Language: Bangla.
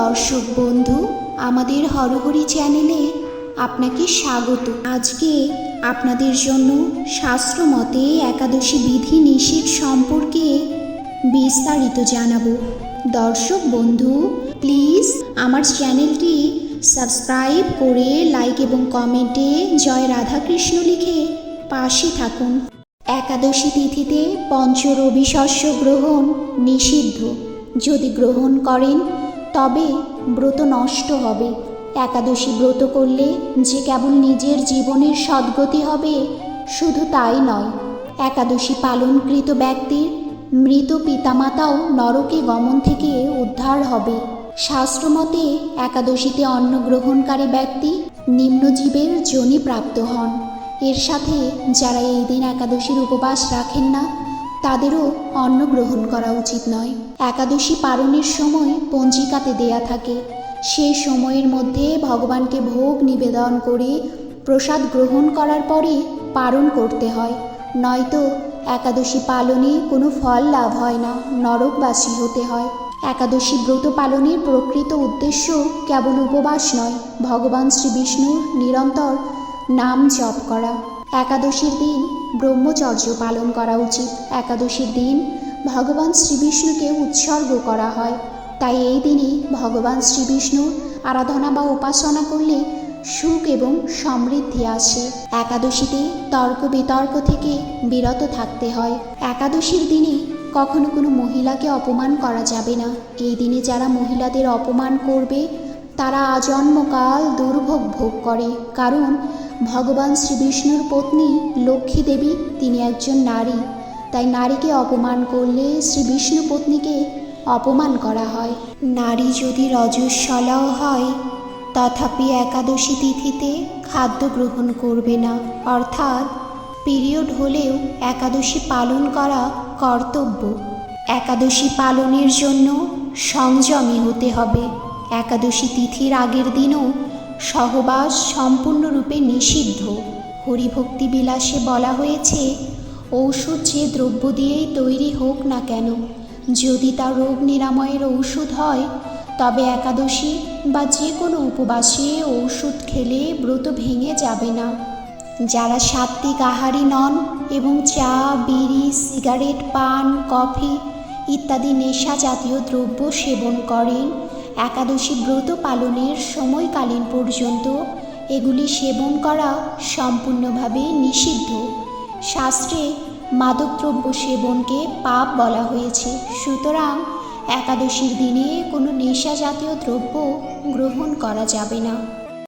দর্শক বন্ধু, আমাদের হরহরি চ্যানেলে আপনাকে স্বাগত। আজকে আপনাদের জন্য শাস্ত্র মতে একাদশী বিধি নিষেধ সম্পর্কে বিস্তারিত জানাব। দর্শক বন্ধু প্লিজ আমার চ্যানেলটি সাবস্ক্রাইব করে লাইক এবং কমেন্টে জয় রাধাকৃষ্ণ লিখে পাশে থাকুন। একাদশী তিথিতে পঞ্চ শস্য গ্রহণ নিষিদ্ধ। যদি গ্রহণ করেন তবে ব্রত নষ্ট হবে। একাদশী ব্রত করলে যে কেবল নিজের জীবনের সদ্গতি হবে, শুধু তাই নয়, একাদশী পালনকৃত ব্যক্তির মৃত পিতামাতাও নরকে গমন থেকে উদ্ধার হবে। শাস্ত্রমতে একাদশীতে অন্ন গ্রহণকারী ব্যক্তি নিম্নজীবের যোনি প্রাপ্ত হন। এর সাথে যারা এই দিন একাদশীর উপবাস রাখেন না তাদেরও অন্ন গ্রহণ করা উচিত নয়। একাদশী পালনের সময় পঞ্জিকাতে দেয়া থাকে। সেই সময়ের মধ্যে ভগবানকে ভোগ নিবেদন করে প্রসাদ গ্রহণ করার পরে পালন করতে হয়। নয়তো একাদশী পালনে কোনো ফল লাভ হয় না, নরকবাসী হতে হয়। একাদশী ব্রত পালনের প্রকৃত উদ্দেশ্য কেবল উপবাস নয়, ভগবান শ্রীবিষ্ণুর নিরন্তর নাম জপ করা। একাদশীর দিন ব্রহ্মচর্য পালন করা উচিত। একাদশীর দিন ভগবান শ্রীবিষ্ণুকে উৎসর্গ করা হয়। তাই এই দিনই ভগবান শ্রীবিষ্ণুর আরাধনা বা উপাসনা করলে সুখ এবং সমৃদ্ধি আসে। একাদশীতে তর্ক বিতর্ক থেকে বিরত থাকতে হয়। একাদশীর দিনে কখনো কোনো মহিলাকে অপমান করা যাবে না। এই দিনে যারা মহিলাদের অপমান করবে, তারা আজন্মকাল দুর্ভোগ ভোগ করে। কারণ ভগবান শ্রীবিষ্ণুর পত্নী লক্ষ্মী দেবী তিনি একজন নারী। তাই নারীকে অপমান করলে শ্রী বিষ্ণু পত্নীকে অপমান করা হয়। নারী যদি রজস্বলাও হয়, তথাপি একাদশী তিথিতে খাদ্য গ্রহণ করবে না। অর্থাৎ পিরিয়ড হলেও একাদশী পালন করা কর্তব্য। একাদশী পালনের জন্য সংযমী হতে হবে। একাদশী তিথির আগের দিনও সহবাস সম্পূর্ণরূপে নিষিদ্ধ। হরিভক্তি বিলাসে বলা হয়েছে, ঔষধ যে দ্রব্য দিয়েই তৈরি হোক না কেন, যদি তা রোগ নিরাময়ের ঔষধ হয়, তবে একাদশী বা যে কোনো উপবাসে ঔষধ খেলে ব্রত ভেঙে যাবে না। যারা সাত্বিক আহারী নন এবং চা, বিড়ি, সিগারেট, পান, কফি ইত্যাদি নেশা জাতীয় দ্রব্য সেবন করেন একাদশী ব্রত পালনের সময়কালীন পর্যন্ত এগুলি সেবন করা সম্পূর্ণভাবে নিষিদ্ধ। শাস্ত্রে মাদকদ্রব্য সেবনকে পাপ বলা হয়েছে। সুতরাং একাদশীর দিনে কোনো নেশা জাতীয় দ্রব্য গ্রহণ করা যাবে না।